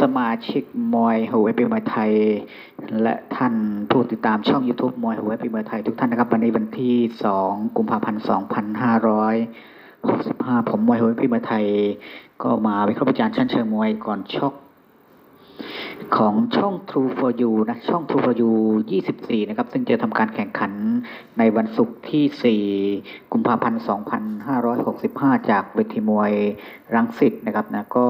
สมาชิกมวยหูเอปีมวยไทย และท่านผู้ติดตามช่อง YouTube มวยหูเอปีมวยไทยทุกท่านนะครับ วันนี้วันที่ 2 กุมภาพันธ์ 2565 ผมมวยหูเอปีมวยไทย ก็มาวิเคราะห์วิจารณ์ชั้นเชิงมวยก่อนชกของช่อง True for You นะ ช่อง True for You 24 นะครับ ซึ่งจะทำการแข่งขันในวันศุกร์ที่ 4 กุมภาพันธ์ 2565 จากเวทีมวยรังสิตนะครับนะก็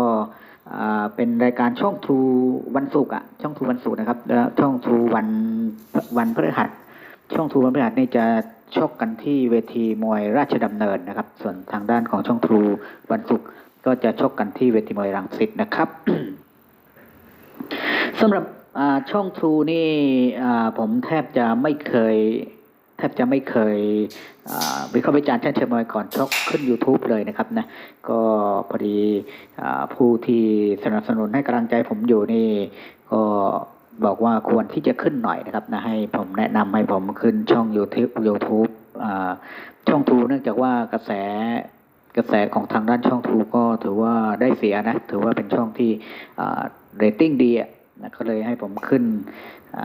เป็นรายการช่อง True วันศุกร์อะช่อง True วันศุกร์นะครับแล้วช่อง True วันวันพฤหัส ช่อง True วันพฤหัสนี่จะชกกันที่เวทีมวยราชดำเนินนะครับ ส่วนทางด้านของช่อง True วันศุกร์ก็จะชกกันที่เวทีมวยรังสิตนะครับสำหรับช่อง True นี่ผมแทบจะไม่เคย แทบจะไม่เคยวิเคราะห์วิจารณ์แช่เชิงมวยก่อนชกขึ้น YouTube เลยนะครับนะก็พอดีอผู้ที่สนับสนุนให้กำลังใจผมอยู่นี่ก็บอกว่าควรที่จะขึ้นหน่อยนะครับนะให้ผมแนะนำให้ผมขึ้นช่อง YouTube YouTube ช่อง True เนื่องจากว่ากระแสกระแสของทางด้านช่อง True ก็ถือว่าได้เสียนะ ถือว่าเป็นช่องที่เรตติ้งดีนะก็เลยให้ผมขึ้นอ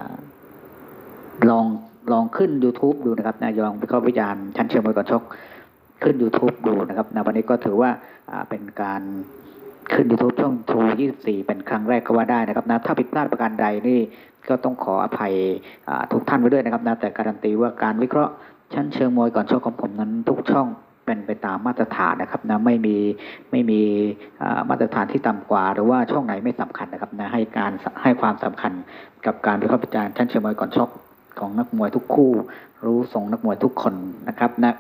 ลอง ลองขึ้น YouTube ดูนะครับนะลองวิเคราวิจารณ์ชั้นเชิงมวยก่อนชก ขึ้น YouTube ดูนะครับนะวันนี้ก็ถือว่าเป็นการขึ้น YouTube ช่อง True 24 เป็นครั้งแรกก็ว่าได้นะครับนะถ้าผิดพลาดประการใดนี่ก็ต้องขออภัยทุกท่านไว้ด้วยนะครับนะแต่การันตีว่าการวิเคราะห์ชั้นเชิงมวยก่อนชกของผมนั้นทุกช่องเป็นไปตามมาตรฐานนะครับนะไม่มีไม่มีมาตรฐานที่ต่ำกว่า หรือว่าช่องไหนไม่สำคัญนะครับนะให้การให้ความสำคัญกับการวิเคราะห์วิจารณ์ชั้นเชิงมวยก่อนชก ของนักมวยทุกคู่ รู้ทรงนักมวยทุกคนนะครับนะ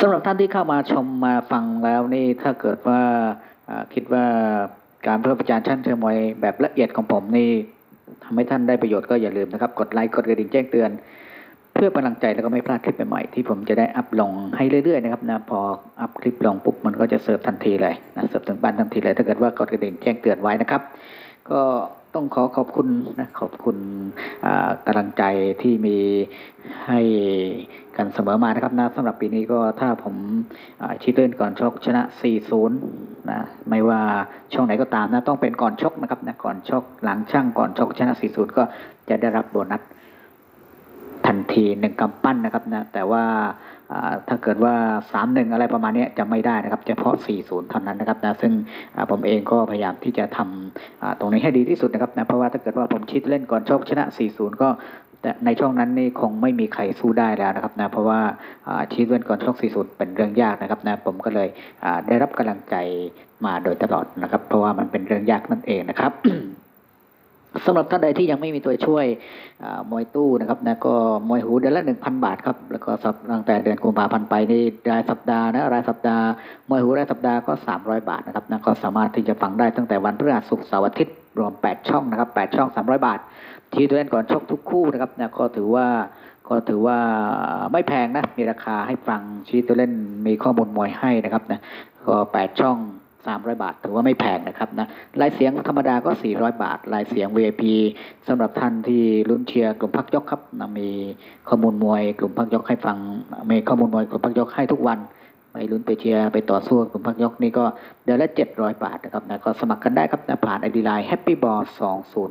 สำหรับท่านที่เข้ามาชมมาฟังแล้วนี่ถ้าเกิดว่าคิดว่าการเพื่อประจานชั้นเชิงมวยแบบละเอียดของผมนี่ทำให้ท่านได้ประโยชน์ก็อย่าลืมนะครับ กดไลค์กดกระดิ่งแจ้งเตือน เพื่อเป็นกำลังใจแล้วก็ไม่พลาดคลิปใหม่ๆที่ผมจะได้อัพลงให้เรื่อยๆนะครับนะพออัพคลิปลงปุ๊บมันก็จะเสิร์ฟทันทีเลยนะเสิร์ฟถึงบ้านทันทีเลย ถ้าเกิดว่ากดกระดิ่งแจ้งเตือนไว้นะครับ ก็ ต้องขอขอบคุณนะขอบคุณกำลังใจที่มีให้กันเสมอมานะครับนะสำหรับปีนี้ก็ถ้าผมชิดเล่นก่อนชกชนะ 4-0 นะไม่ว่าช่องไหนก็ตามนะต้องเป็นก่อนชกนะครับนะก่อนชกหลังช่างก่อนชกชนะ 4-0 ก็จะได้รับโบนัสทันทีหนึ่งกำปั้นนะครับนะแต่ว่า ถ้าเกิดว่าสามหนึ่งอะไรประมาณนี้จะไม่ได้นะครับเฉพาะ 40 เท่านั้นนะครับนะซึ่งผมเองก็พยายามที่จะทำตรงนี้ให้ดีที่สุดนะครับนะเพราะว่าถ้าเกิดว่าผมชิดเล่นก่อนชกชนะ 40 ก็แต่ในช่วงนั้นนี่คงไม่มีใครสู้ได้แล้วนะครับนะเพราะว่าอ่าชิดเล่นก่อนชก40 เป็นเรื่องยากนะครับนะผมก็เลยได้รับกำลังใจมาโดยตลอดนะครับ เพราะว่ามันเป็นเรื่องยากนั่นเองนะครับ สำหรับท่านใดที่ยังไม่มีตัวช่วยมวยตู้นะครับนะก็มวยหูเดือนละหนึ่งพันบาทครับแล้วก็สัปตั้งแต่เดือนกุมภาพันธ์ไปนี่รายสัปดาห์นะรายสัปดาห์มวยหูรายสัปดาห์ก็สามร้อยบาทนะครับนะก็สามารถที่จะฟังได้ตั้งแต่วันพฤหัสศุกร์เสาร์อาทิตย์รวมแปดช่องนะครับแปดช่องสามร้อยบาท ทีตัวเล่นก่อนชกทุกคู่นะครับนะก็ถือว่าก็ถือว่าไม่แพงนะมีราคาให้ฟังชี้ตัวเล่นมีข้อมูลมวยให้นะครับนะก็แปดช่อง 300 บาท ถือว่าไม่แพงนะครับนะลายเสียงธรรมดาก็ 400 บาท ลายเสียง VIP สำหรับท่านที่ลุ้นเชียร์กลุ่มพักยกครับนะมีข้อมูลมวยกลุ่มพักยกให้ฟัง มีข้อมูลมวยกลุ่มพักยกให้ทุกวันไปลุ้นไปเชียร์ไปต่อสู้กลุ่มพักยกนี่ก็เดือนละ 700 บาทนะครับนะก็สมัครกันได้ครับนะผ่านไอดีไลน์ Happy Ball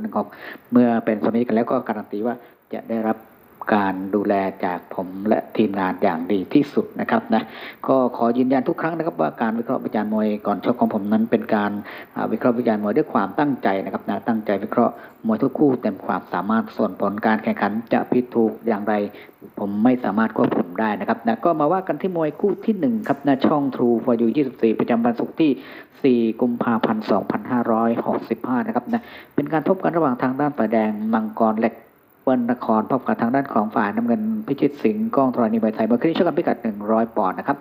2016เมื่อเป็นสมาชิกกันแล้วก็การันตีว่าจะได้รับ การดูแลจากผมและทีมงานอย่างดีที่สุดนะครับนะก็ขอยืนยันทุกครั้งนะครับ ว่าการวิเคราะห์วิจารณ์มวยก่อนชกของผมนั้นเป็นการวิเคราะห์วิจารณ์มวยด้วยความตั้งใจนะครับนะตั้งใจวิเคราะห์มวยทุกคู่เต็มความสามารถส่วนผลการแข่งขันจะผิดถูกอย่างไร ผมไม่สามารถควบคุมได้นะครับนะก็มาว่ากันที่มวยคู่ที่หนึ่งครับนะช่อง True for You 24 ประจำวันศุกร์ที่ 4 กุมภาพันธ์ 2565 นะครับนะเป็นการพบกันระหว่างทางด้านฝ่ายแดงมังกรเหล็ก ลนครพบกับทางด้านของฝ่ายน้ำเงินพิชิตสิงห์กล้องธรณีใบไทยเมื่อคืนนี้ชกกันพิกัด 100 ปอนด์นะครับ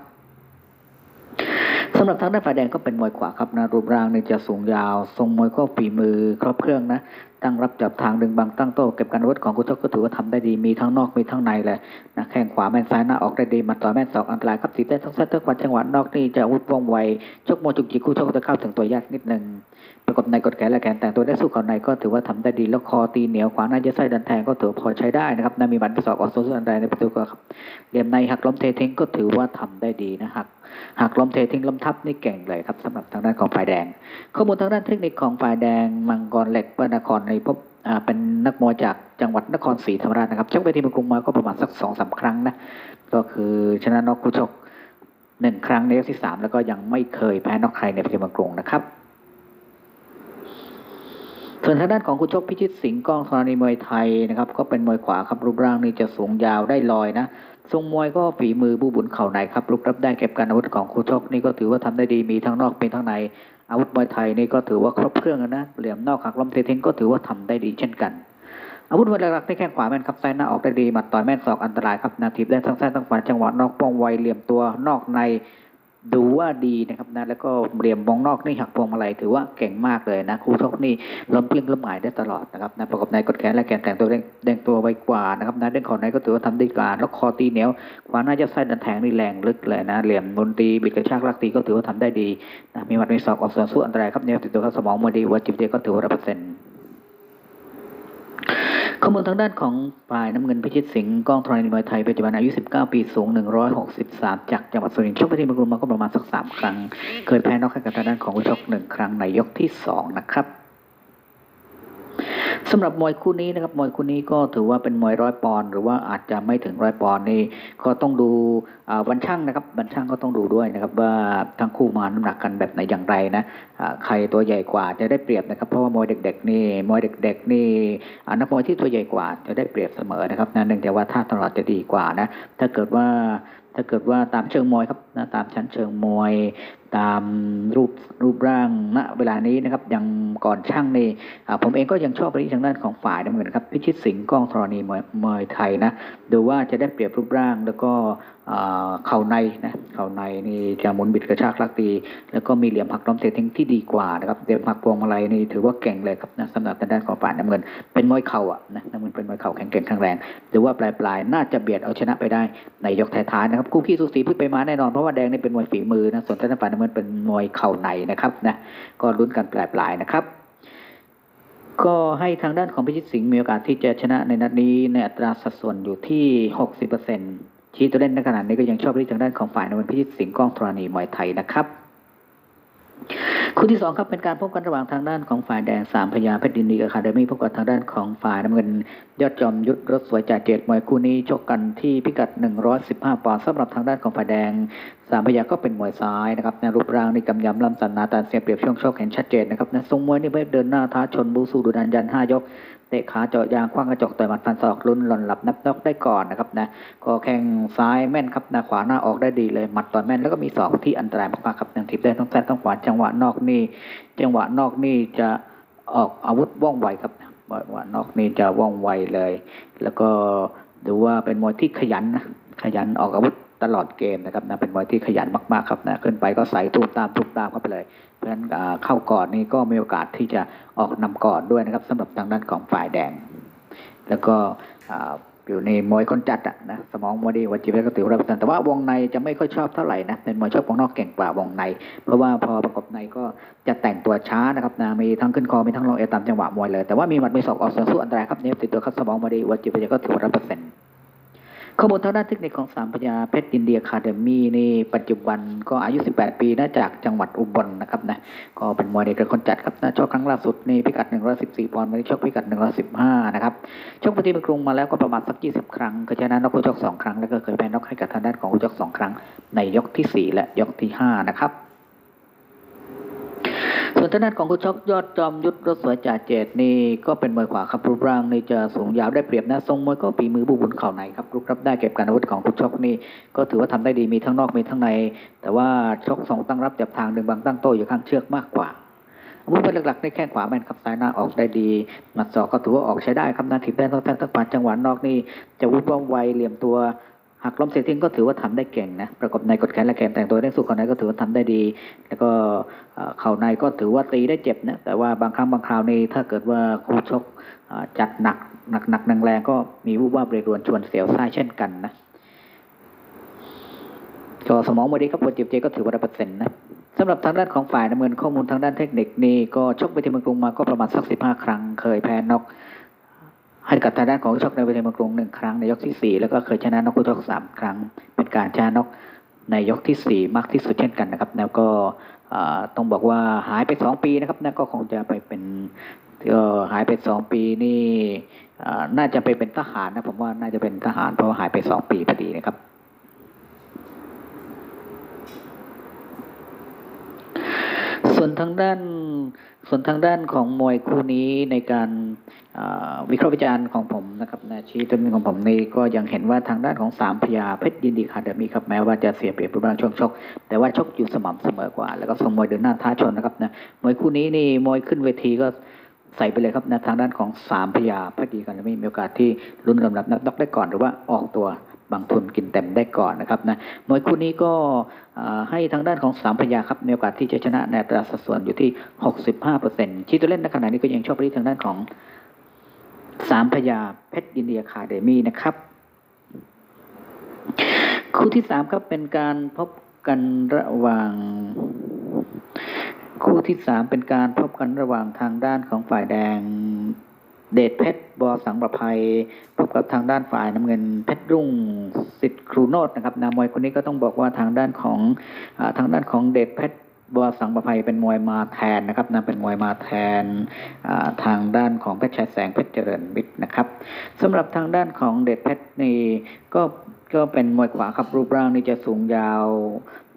สำหรับทางด้านฝ่ายแดงก็เป็นมวยขวาครับนะรูปร่างเนี่ยจะสูงยาว ทรงมวยก็ฝีมือครบเครื่องนะ ตั้งรับจับทางดึงบังตั้งโต้เก็บการวุธของกุชกก็ถือว่าทำได้ดีมีทั้งนอกมีทั้งในเลยนะแข้งขวาแม่นซ้ายหน้าออกได้ดีมาต่อยแม่นศอกอันตรายครับติดได้ทั้งเซตทั้งวันจังหวะนอกนี่จะอาวุธว่องไวชกโมจุกจิกคู่ชกจะเข้าถึงตัวยากนิดหนึ่งประกบในกดแขนและแขนแต่งตัวได้สู้เข่าในก็ถือว่าทำได้ดีแล้วคอตีเหนียวขวาหน้าจะไส้ดันแทงก็ถือพอใช้ได้นะครับนามีบันประสอบออกโซนอันใดในประตูก็ครับเหลี่ยมในหักล้มเททิ้งก็ถือว่าทำได้ดีนะหักหักล้มเททิ้งล้มทับนี่เก่งเลยครับสำหรับทางด้านของฝ่ายแดง ข้อมูลทางด้านเทคนิคของฝ่ายแดงมังกรเหล็กวนครในพบเป็นนักมวยจากจังหวัดนครศรีธรรมราชนะครับชกไปที่เมืองกรุงมาก็ประมาณสักสองสามครั้งนะก็คือชนะนอกคู่ชกหนึ่งครั้งในยกที่สามแล้วก็ยังไม่เคยแพ้นอกใครในเทศเมืองกรุงนะครับส่วนทางด้านของคุณชกพิชิตสิงห์กองธรณีมวยไทยนะครับก็เป็นมวยขวาครับรูปร่างนี่จะสูงยาวได้ลอยนะทรงมวยก็ฝีมือบูบุญเข่าในครับลุกรับได้เก็บการอาวุธของคู่ชกนี่ก็ถือว่าทำได้ดีมีทั้งนอกเป็นทั้งใน อาวุธมวยไทยนี่ก็ถือว่าครบเครื่องนะเหลี่ยมนอกหักล้มเททิ้งก็ถือว่าทำได้ดีเช่นกัน อาวุธมวยหลักๆได้แข้งขวาแม่นครับซ้ายหน้าออกได้ดีหมัดต่อยแม่นศอกอันตรายครับนาทีได้ทั้งซ้ายทั้งขวาจังหวะนอกป้องไวเหลี่ยมตัวนอกใน ดูว่าดีนะครับนะแล้วก็เหลี่ยมมองนอกนี่หักพวงมาลัยถือว่าเก่งมากเลยนะคู่ชกนี่ล้มกลิ้งล้มหมายได้ตลอดนะครับนะประกอบในกดแขนและแขนแต่งตัวเด้งตัวไวกว่านะครับนะเด้งขอในก็ถือว่าทำได้กว่าแล้วคอตีเหนียวขวาหน้าจะไส้ดันแทงนี่แรงลึกเลยนะเหลี่ยมบนตีบิดกระชากลากตีก็ถือว่าทำได้ดีนะมีหมัดมีศอกออกส่วนสู้อันตรายครับแนวติดตัวเข้าสมองมาดีวัดจิบเดียก็ถือว่าร้อยเปอร์เซ็นต์ ข้อมูลทางด้านของฝ่ายน้ำเงินพิชิตสิงห์ก้องธรณีมวยไทยปัจจุบันอายุ 19 ปีสูง 163 จากจังหวัดสุรินทร์ชกไปที่เมืองกรุงมาก็ประมาณสัก 3 ครั้ง เคยแพ้นอกให้กับทางด้านของวิชกหนึ่งครั้งในยกที่ 2 นะครับ สำหรับมวยคู่นี้นะครับมวยคู่นี้ก็ถือว่าเป็นมวยร้อยปอนหรือว่าอาจจะไม่ถึงร้อยปอนนี่ก็ต้องดูวันช่างนะครับวันช่างก็ต้องดูด้วยนะครับว่าทั้งคู่มาน้ำหนักกันแบบไหนอย่างไรนะใครตัวใหญ่กว่าจะได้เปรียบนะครับเพราะว่ามวยเด็กๆนี่มวยเด็ก ๆ นี่นักมวยที่ตัวใหญ่กว่าจะได้เปรียบเสมอนะครับนะเนื่องจากว่าท่าตลอดจะดีกว่านะถ้าเกิดว่าถ้าเกิดว่าตามเชิงมวยครับนะตามชั้นเชิงมวย ตามรูปรูปร่างณเวลานี้นะครับยังก่อนช่างนี่ผมเองก็ยังชอบไปที่ทางด้านของฝ่ายน้ำเงินครับพิชิตสิงห์กล้องธรณีมวยมวยไทยนะดูว่าจะได้เปรียบรูปร่างแล้วก็ เข่าในนะเข่าในนี่จะหมุนบิดกระชากลักตี แล้วก็มีเหลี่ยมหักล้มเตะทิ้งที่ดีกว่านะครับเหลี่ยมหักพวงมาลัยนี่ถือว่าเก่งเลยครับนะสำหรับทางด้านของฝ่ายน้ำเงิน เป็นมวยเข่าอะนะน้ำเงินเป็นมวยเข่าแข็งแกร่งแข็งแรงหรือว่าปลายปลายๆน่าจะเบียดเอาชนะไปได้ในยกท้ายๆนะครับคู่ขี้สูสีพึ่งไปมาแน่นอนเพราะว่าแดงนี่เป็นมวยฝีมือนะส่วนทางด้านฝ่ายน้ำเงินเป็นมวยเข่าในนะครับนะก็ลุ้นกันปลายปลายนะครับก็ให้ทางด้านของพิชิตสิงห์มีโอกาสที่จะชนะในนัดนี้ในอัตราสัดส่วนอยู่ที่ 60% ชี้ตัวเล่นในขณะนี้ก็ยังชอบที่ทางด้านของฝ่ายนวลพิชิตสิงห์ก้องธรณีมวยไทยนะครับคู่ที่สองครับเป็นการพบกันระหว่างทางด้านของฝ่ายแดงสามพญาเพชรดินดีอะคาเดมี่พบกับทางด้านของฝ่ายน้ำเงิน ยอดจอมยุทธรถสวยจ่าเจ็ดมวยคู่นี้ชกกันที่พิกัด 115 ปอนด์สำหรับทางด้านของฝ่ายแดงสามพยาก็เป็นมวยซ้ายนะครับในรูปร่างในกำยำลำสันนาตาเสียเปรียบช่วงชกเห็นชัดเจนนะครับในทรงมวยนี่ไม่เดินหน้าท้าชนบูสู้ดูดันยันห้ายก เตะขาเจาะยางคว้างกระจกต่อยหมัดฟันศอกลุ้นหล่นหลับนับนอกได้ก่อนนะครับนะก็แข้งซ้ายแม่นครับนะขวาหน้าออกได้ดีเลยหมัดต่อยแม่นแล้วก็มีศอกที่อันตรายมากๆครับยังทิพได้ทั้งแซ้ายทั้งขวาจังหวะนอกนี่จังหวะนอกนี่จะออกอาวุธว่องไวครับจังหวะนอกนี่จะว่องไวเลย แล้วก็ดูว่าเป็นมวยที่ขยันนะขยันออกอาวุธ ตลอดเกมนะครับนะเป็นมวยที่ขยันมากๆครับนะขึ้นไปก็ใส่ตูมตามตูมตามเข้าไปเลย เพราะฉะนั้นเข้าก่อนนี่ก็มีโอกาสที่จะออกนำก่อนด้วยนะครับสำหรับทางด้านของฝ่ายแดง แล้วก็อยู่ในมวยคนจัดอะนะสมองมวยดีวัจิบแล้วก็ถือว่ารับประทานแต่ว่าวงในจะไม่ค่อยชอบเท่าไหร่นะเป็นมวยชอบวงนอกเก่งกว่าวงใน เพราะว่าพอประกบในก็จะแต่งตัวช้านะครับนะมีทั้งขึ้นคอมีทั้งลงเอตามจังหวะมวยเลยแต่ว่ามีหมัดมีศอกออกสู้อันตรายครับเนี่ยติดตัวเข้าสมองมวยดีวัจิบแล้วก็ถือว่ารับเปอร์เซ็นต์ ข้อมูลทางด้านเทคนิคของสามพญาเพชรอินเดียคาเดมี่นี่ปัจจุบันก็อายุ 18 ปีนะจากจังหวัดอุบลนะครับนะก็เป็นมวยเด็กคนจัดครับนะชกครั้งล่าสุดนี่พิกัด 114 ปอนด์วันนี้ชกพิกัด 115 นะครับชกปฏิบัติกรุงมาแล้วก็ประมาณสัก 20 ครั้งเคยชนะน็อกคู่ชก2ครั้ง แล้วก็เคยแพ้น็อกให้กับทางด้านของคู่ชก2ครั้ง ในยกที่ 4 และยกที่ 5 นะครับ ส่วนทางด้านของคุณชกยอดจอมยุทธรถสวยจ่าเจตนี่ก็เป็นมวยขวาครับรูปร่างนี่จะสูงยาวได้เปรียบนะทรงมวยก็ฝีมือบุบุญเข่าในครับรุกรับได้เก็บการอาวุธของคุณชกนี่ก็ถือว่าทำได้ดีมีทั้งนอกมีทั้งใน แต่ว่าชกสองตั้งรับจับทางหนึ่งบางตั้งโต้อยู่ข้างเชือกมากกว่าอาวุธเป็นหลักๆในแข้งขวาแม่นครับซ้ายหน้าออกได้ดีหมัดศอกก็ถือว่าออกใช้ได้ครับนาทีแรกต้องแทงตั้งปานจังหวะนอกนี่จะวุ้นว่องไวเหลี่ยมตัว หักล้มเสียทิ้งก็ถือว่าทำได้เก่งนะประกอบในกดแขนและแขนแต่งตัวได้สู้เข่าในก็ถือว่าทำได้ดี แล้วก็เข่าในก็ถือว่าตีได้เจ็บนะแต่ว่าบางครั้งบางคราวนี่ถ้าเกิดว่าคู่ชกจัดหนักหนักหนักแรงก็มีวูบว่าบเรรวนชวนเสียวไส้เช่นกันนะก็สมองมวยดีครับปวดเจ็บเจก็ถือว่าได้เปอร์เซ็นต์นะสำหรับทางด้านของฝ่ายน้ำเงินข้อมูลทางด้านเทคนิคนี่ก็ชกไปที่เมืองกรุงมาก็ประมาณสักสิบห้าครั้ง เคยแพ้นก ให้กับทางด้านของชกในเวทีเมืองกรุงหนึ่งครั้งในยกที่สี่แล้วก็เคยชนะนกคู่ชกสามครั้ง เป็นการชนะนกในยกที่สี่มากที่สุดเช่นกันนะครับ แล้วก็ต้องบอกว่าหายไปสองปีนะครับนั่นก็คงจะไปเป็นก็หายไปสองปีนี่น่าจะไปเป็นทหารนะผมว่าน่าจะเป็นทหารเพราะว่าหายไปสองปีพอดีนะครับส่วนทางด้าน ส่วนทางด้านของมวยคู่นี้ในการวิเคราะห์วิจารณ์ของผมนะครับนะชี้ตัวนี้ของผมนี่ก็ยังเห็นว่าทางด้านของสามพยาเพชรยินดีคาเดมีครับแม้ว่าจะเสียเปรียบรูปร่างช่วงชก แต่ว่าชกอยู่สม่ำเสมอกว่า แล้วก็ทรงมวยเดินหน้าท้าชนนะครับนะมวยคู่นี้นี่มวยขึ้นเวทีก็ใส่ไปเลยครับนะทางด้านของสามพยาเพชรยินดีคาเดมีมีโอกาสที่ลุ้นกำลับนักน็อกได้ก่อนหรือว่าออกตัว บางทุนกินเต็มได้ก่อนนะครับนะมวยคู่นี้ก็ให้ทางด้านของสามพยาครับมีโอกาสที่จะชนะในตราสัดส่วนอยู่ที่ 65%ชี้ตัวเล่นในขณะนี้ก็ยังชอบไปที่ทางด้านของสามพยาเพชรยินเดียคาเดมี่นะครับ คู่ที่สามครับเป็นการพบกันระหว่างคู่ที่สามเป็นการพบกันระหว่างทางด้านของฝ่ายแดง เดชเพชรบอสังประภัยพบกับทางด้านฝ่ายน้ำเงินเพชรรุ่งสิทธิ์ครูโนดนะครับนามวยคนนี้ก็ต้องบอกว่าทางด้านของอทางด้านของเดชเพชรบัวสังประภัยเป็นมวยมาแทนนะครับนะเป็นมวยมาแทนทางด้านของเพชรชัยแสงเพชรเจริญวิทย์นะครับสำหรับทางด้านของเดชเพชรนี่ก็ก็เป็นมวยขวาครับรูปร่างนี่จะสูงยาว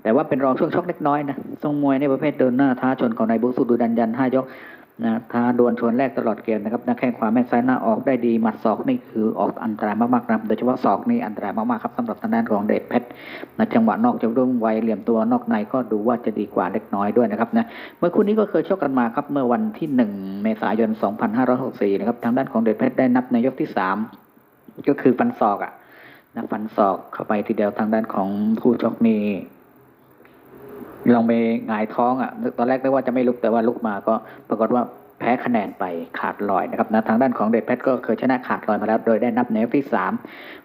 แต่ว่าเป็นรองช่วงชกเล็กน้อยนะทรงมวยในประเภทเดินหน้าท้าชนของนายบุสุดูดันยันห้ายก นะท้าดวลชวนแรกตลอดเกมนะครับนะแข้งขวาแม่ซ้ายหน้าออกได้ดีหมัดศอกนี่คือออกอันตรายมากๆนะโดยเฉพาะศอกนี่อันตรายมากๆครับสำหรับทางด้านของเดชเพชรนะจังหวะนอกจะรุ่งไวเหลี่ยมตัวนอกในก็ดูว่าจะดีกว่าเล็กน้อยด้วยนะครับนะเมื่อคู่นี้ก็เคยชกกันมาครับเมื่อวันที่ 1 เมษายน 2564 นะครับทางด้านของเดชเพชรได้นับในยกที่ 3 ก็คือฟันศอกอะนะฟันศอกเข้าไปทีเดียวทางด้านของผู้ชกนี่ ลองไปหงายท้องอะตอนแรกนึกว่าจะไม่ลุกแต่ว่าลุกมาก็ปรากฏว่าแพ้คะแนนไปขาดลอยนะครับนะทางด้านของเดชเพชรก็เคยชนะขาดลอยมาแล้ว โดยได้นับในยกที่สาม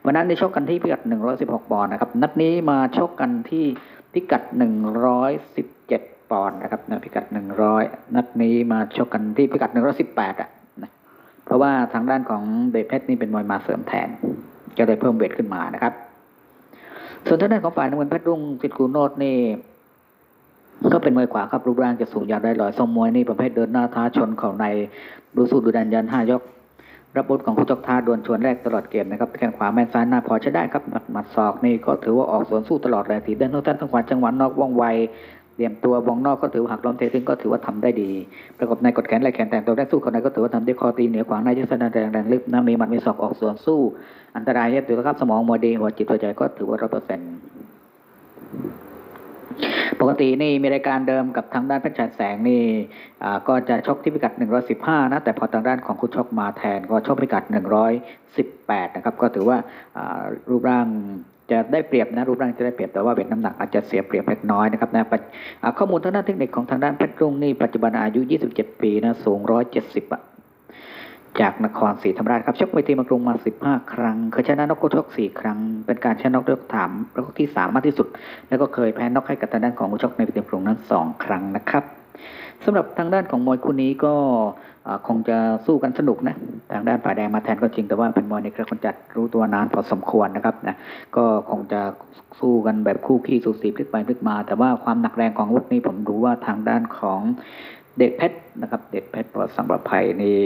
วันนั้นได้ชกกันที่พิกัด 116 ปอนด์นะครับ นัดนี้มาชกกันที่พิกัด 117 ปอนด์นะครับนะพิกัด 100 นัดนี้มาชกกันที่พิกัด 118 อะนะเพราะว่าทางด้านของเดชเพชรนี่เป็นมวยมาเสริมแทนก็เลยเพิ่มเวทขึ้นมานะครับ ส่วนทางด้านของฝ่ายน้ำเงินเพชรรุ่งสิทธิ์กูโนดนี่ ก็เป็นมวยขวาครับรูปร่างจะสูงยาวได้ลอยทรงมวยนี่ประเภทเดินหน้าท้าชนเของในดูสูดูดันยันห้ายกรับบทของผู้จกท้าดวลชวนแรกตลอดเกมนะครับแข้งขวาแม่นซ้ายหน้าพอใช้ได้ครับหมัดหมัดศอกนี่ก็ถือว่าออกสวนสู้ตลอดเลยทีเดินทั้งท่านทั้งขวาจังหวะนอกว่องไวเหลี่ยมตัววงนอกก็ถือว่าหักล้อมเททิ้งก็ถือว่าทำได้ดี ประกอบในกดแขนไหล่แขนแต่งตัวแรกสู้คนในก็ถือว่าทำได้คอตีเหนือขวางในยึดสนันแรงแรงลึกนะมีหมัดมีศอกออกสวนสู้ อันตรายเยอะถือว่าครับสมองมวยดีหัวจิตหัวใจก็ถือว่าร้อยเปอร์เซ็นต์ ปกตินี่มีรายการเดิมกับทางด้านเพชรชัยแสงนี่ก็จะชกที่พิกัด 115 นะ แต่พอทางด้านของคุณชกมาแทนก็ชกพิกัด 118 นะครับ ก็ถือว่ารูปร่างจะได้เปรียบนะรูปร่างจะได้เปรียบแต่ว่าเวทน้ำหนักอาจจะเสียเปรียบเล็กน้อยนะครับนะข้อมูลทางด้านเทคนิคของทางด้านเพชรรุ่งนี่ปัจจุบันอายุ 27 ปีนะสูง 170อะ จากนครศรีธรรมราชครับชกเวทีมากรุงมา 15 ครั้ง เคยชนะนกคู่ชก4 ครั้ง เป็นการชนะนกยกถามแล้วก็ที่ 3 มากที่สุด แล้วก็เคยแพ้นกให้กับทางด้านของคู่ชกในเวทีมากรุงนั้น 2 ครั้งนะครับสำหรับทางด้านของมวยคู่นี้ก็คงจะสู้กันสนุกนะ ทางด้านฝ่ายแดงมาแทนก็จริง แต่ว่าเป็นมวยในเครือคนจัดรู้ตัวนานพอสมควรนะครับนะก็คงจะสู้กันแบบคู่ขี้สูสีพลิกไปพลิกมา แต่ว่าความหนักแรงของอาวุธนี้ผมรู้ว่าทางด้านของเด็กเพชรนะครับ เด็กเพชรปลอดสังประภัยนี่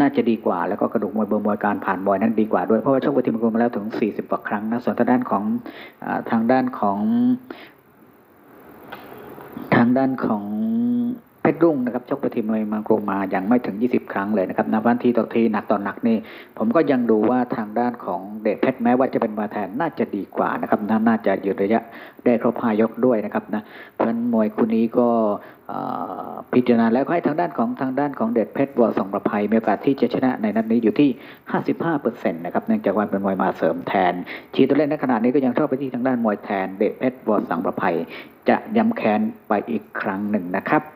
น่าจะดีกว่า แล้วก็กระดูกมวยเบอร์มวยการผ่านบอยนั้นดีกว่าด้วยเพราะว่าชกเวทีมวยมาแล้วถึง 40กว่าครั้งนะส่วนทางด้านของทางด้านของทางด้านของ เพชรรุ่งนะครับชกเวทีมวยมังกรมาอย่างไม่ถึง 20 ครั้งเลยนะครับนับวันทีต่อทีหนักต่อหนักนี่ผมก็ยังดูว่าทางด้านของเดชเพชรแม้ว่าจะเป็นมาแทนน่าจะดีกว่านะครับน่าน่าจะยืนระยะได้ครบห้ายกด้วยนะครับนะเพราะมวยคู่นี้ก็พิจารณาแล้วให้ทางด้านของทางด้านของเดชเพชรวอสองประภัยมีโอกาสที่จะชนะในนัดนี้อยู่ที่ 55%นะครับเนื่องจากว่าเป็นมวยมาเสริมแทน ชีตัวเล่นในขณะนี้ก็ยังชอบไปที่ทางด้านมวยแทนเดชเพชรวอสังประภัยจะย้ำแค้นไปอีกครั้งหนึ่งนะครับ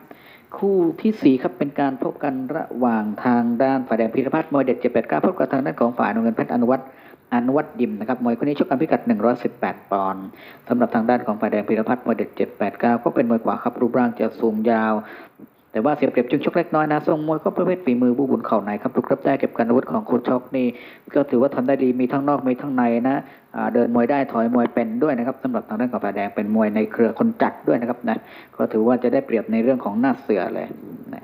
คู่ที่สี่ครับเป็นการพบกันระหว่างทางด้านฝ่ายแดงพิรพัฒน์มวยเด็ดเจ็ดแปดเก้าพบกับทางด้านของฝ่ายน้ำเงินเพชรอนุวัฒน์อนุวัฒน์ยิมนะครับมวยคนนี้ชกกันพิกัด 118 ปอนด์สำหรับทางด้านของฝ่ายแดงพิรพัฒน์มวยเด็ด789 ก็เป็นมวยขวาครับรูปร่างจะสูงยาว แต่ว่าเสียเปรียบจึงชกเล็กน้อยนะทรงมวยก็ประเภทฝีมือบูบุญเข่าในครับลุกรับได้เก็บการอาวุธของคุณชกนี่ก็ถือว่าทำได้ดีมีทั้งนอกมีทั้งในนะเดินมวยได้ถอยมวยเป็นด้วยนะครับสำหรับทางด้านของฝ่ายแดงเป็นมวยในเครือคนจัดด้วยนะครับนะก็ถือว่าจะได้เปรียบในเรื่องของหน้าเสือเลยนะ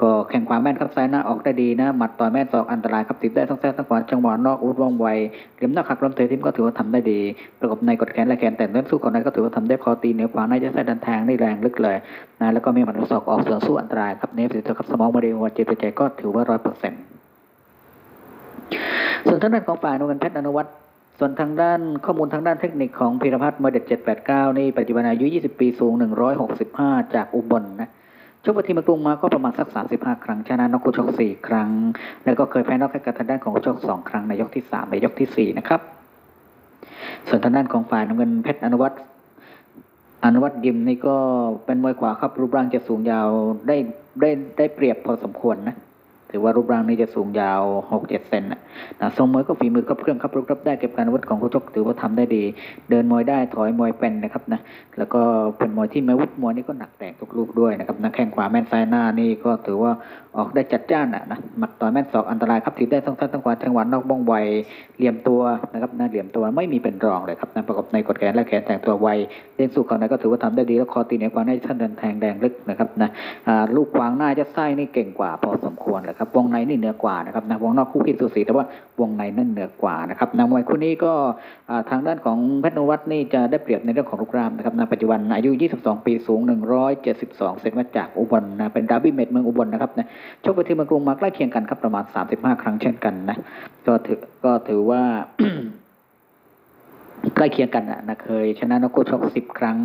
ก็แข่งความแม่นครับซ้ายหน้าออกได้ดีนะหมัดต่อยแม่นศอกอันตรายครับติดได้ทั้งแท้ทั้งขวาจังหวะนอกอาวุธว่องไวเหลี่ยมหน้าขักลำเตะทิมก็ถือว่าทำได้ดี ประกบในกดแขนและแขนแต่เล่นสู้ของในก็ถือว่าทำได้พอตีเหนือขวาในจะใส่ดันแทงได้แรงลึกเลยนะแล้วก็มีหมัดศอกออกเสือสู้อันตรายครับเนฟสิทธิ์ครับสมองบริวารจิตใจก็ถือว่าร้อยเปอร์เซ็นต์ส่วนทางด้านของฝ่ายนวลเพชรอนุวัฒน์ส่วนทางด้านข้อมูลทางด้านเทคนิคของพีรพัฒน์มวยเด็ด789 นี่ปัจจุบันอายุ 20 ปีสูง 165 จากอุบลนะ ชกปฏิมากรุงมาก็ประมาณสัก 35 ครั้งชนะนกคู่ชก4 ครั้ง แล้วก็เคยแพ้นอกให้กับทางด้านของชก2 ครั้งในยกที่ 3 ในยกทีสี่4 นะครับ ส่วนทางด้านของฝ่ายน้ำเงินเพชรอนุวัฒน์อนุวัฒน์ยิมนี่ก็เป็นมวยขวาครับรูปร่างจะสูงยาวได้ได้ได้เปรียบพอสมควรนะ ถือว่ารูปร่างนี้จะสูงยาว6 7เจ็ดเซนนะทรงมวยก็ฝีมือก็เครื่องครับรุกรับได้เก็บการวุธของคู่ชกถือว่าทำได้ดี เดินมวยได้ถอยมวยเป็นนะครับนะแล้วก็เป็นมวยที่แม้วุฒิมวยนี่ก็หนักแตกทุกลูกด้วยนะครับนะแข้งขวาแม่นซ้ายหน้านี่ก็ถือว่าออกได้จัดจ้านอะนะหมัดต่อยแม่นศอกอันตรายครับถีบได้ทั้งซ้ายทั้งขวาจังหวะนอกบ้องไวเหลี่ยมตัวนะครับนะเหลี่ยมตัวไม่มีเป็นรองเลยครับนะประกอบในกดแขนและแขนแต่งตัวไวเล่นสู้เขาในก็ถือว่าทำได้ดีแล้วคอตีเหนือขวาในท่านเดินแทงแดงลึกนะครับนะลูกขวางหน้าจะไส้นี่เก่งกว่าพอสมควรเลยครับ วงในนี่เหนือกว่านะครับนะวงนอกคู่ขี้สูสีแต่ว่าวงในนั่นเหนือกว่านะครับนะมวยคู่นี้ก็ทางด้านของเพชรนวัฒน์นี่จะได้เปรียบในเรื่องของรูปร่างนะครับนะปัจจุบันอายุ 22 ปีสูง 172 เซนมาจากอุบลนะเป็นดาร์บี้เมดเมืองอุบลนะครับนะชกไปที่เมืองกรุงมาใกล้เคียงกันครับประมาณ 35 ครั้งเช่นกันนะก็ถือก็ถือว่าใกล้เคียงกันนะเคยชนะนกคู่ชก10ครั้ง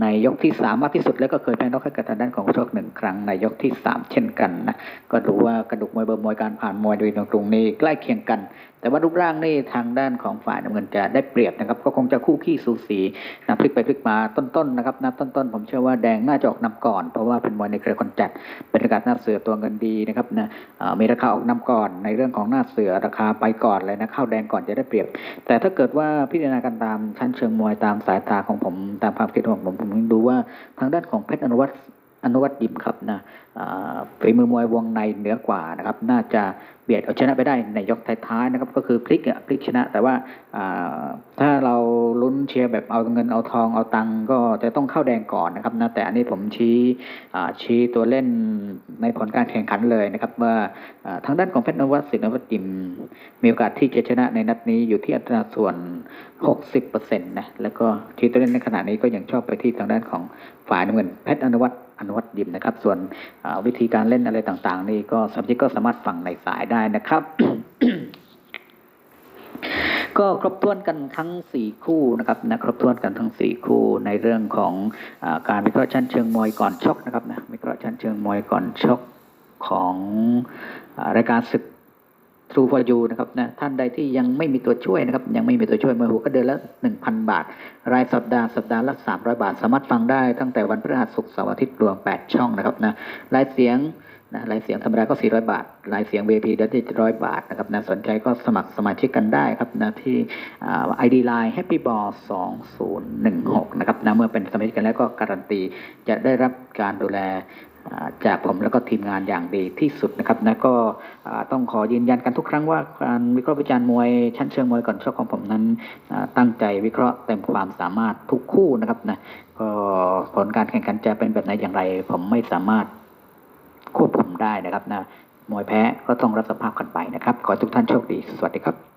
ในยกที่สามมากที่สุดแล้วก็เคยแพ้นกให้กับทางด้านของคู่ชกหนึ่งครั้งในยกที่สามเช่นกันนะก็ดูว่ากระดูกมวยเบอร์มวยการผ่านมวยโดยตรงนี้ใกล้เคียงกัน แต่ว่ารูปร่างนี่ทางด้านของฝ่ายน้ำเงินจะได้เปรียบนะครับ ก็คงจะคู่ขี้สูสีนะพลิกไปพลิกมาต้นๆนะครับนับต้นๆผมเชื่อว่าแดงน่าจะออกนำก่อน เพราะว่าเป็นมวยในเครือคนจัดเป็นระกาศหน้าเสือตัวเงินดีนะครับนะเอ่อมีราคาออกนำก่อนในเรื่องของหน้าเสือราคาไปก่อนเลยนะเข้าแดงก่อนจะได้เปรียบ แต่ถ้าเกิดว่าพิจารณากันตามชั้นเชิงมวยตามสายตาของผมตามความคิดของผมผมดูว่าทางด้านของเพชรอนุวัฒน์ อนุวัฒน์ยิมครับนะฝีมือมวยวงในเหนือกว่านะครับ น่าจะเบียดเอาชนะไปได้ในยกท้ายๆนะครับ ก็คือพลิกพลิกชนะ แต่ว่าถ้าเราลุ้นเชียร์แบบเอาเงินเอาทองเอาตังก็จะต้องเข้าแดงก่อนนะครับนะแต่อันนี้ผมชี้ชี้ตัวเล่นในผลการแข่งขันเลยนะครับว่าทางด้านของเพชรนวัฒน์สินวัฒน์ยิม มีโอกาสที่จะชนะในนัดนี้อยู่ที่อัตราส่วน 60%นะแล้วก็ที่ตัวเล่นในขณะนี้ก็ยังชอบไปที่ทางด้านของฝ่ายน้ำเงินเพชรอนุวัฒน์ อนุวัตยิมนะครับ ส่วนวิธีการเล่นอะไรต่างๆ นี่ก็สมาชิกก็สามารถฟังในสายได้นะครับ ก็ครบถ้วนกันทั้ง 4 คู่นะครับนะครบถ้วนกันทั้ง 4 คู่ในเรื่องของอการวิเคราะห์ชั้นเชิงมวยก่อนชกนะครับนะวิเคราะห์ชั้นเชิงมวยก่อนชกของอรายการศึก True for You นะครับนะท่านใดที่ยังไม่มีตัวช่วยนะครับ ยังไม่มีตัวช่วยมวยหูก็เดือนละ 1,000 บาท รายสัปดาห์สัปดาห์ละ 300 บาท สามารถฟังได้ตั้งแต่วันพฤหัสศุกร์เสาร์อาทิตย์รวม 8 ช่องนะครับนะรายเสียงนะรายเสียงธรรมดาก็ 400 บาท รายเสียง VIP ได้ที่100 บาทนะครับนะสนใจก็สมัครสมาชิกกันได้ครับนะที่ไอดีไลน์ Happy Ball 2016 นะครับนะเมื่อเป็นสมาชิกกันแล้วก็การันตีจะได้รับการดูแล จากผมแล้วก็ทีมงานอย่างดีที่สุดนะครับนะก็ต้องขอยืนยันกันทุกครั้งว่าการวิเคราะห์วิจารณ์มวยชั้นเชิงมวยก่อนชกของผมนั้นตั้งใจวิเคราะห์เต็มความสามารถทุกคู่นะครับนะก็ผลการแข่งขันจะเป็นแบบไหนอย่างไร ผมไม่สามารถควบคุมได้นะครับนะมวยแพ้ก็ต้องรับสภาพกันไปนะครับ ขอทุกท่านโชคดี สวัสดีครับ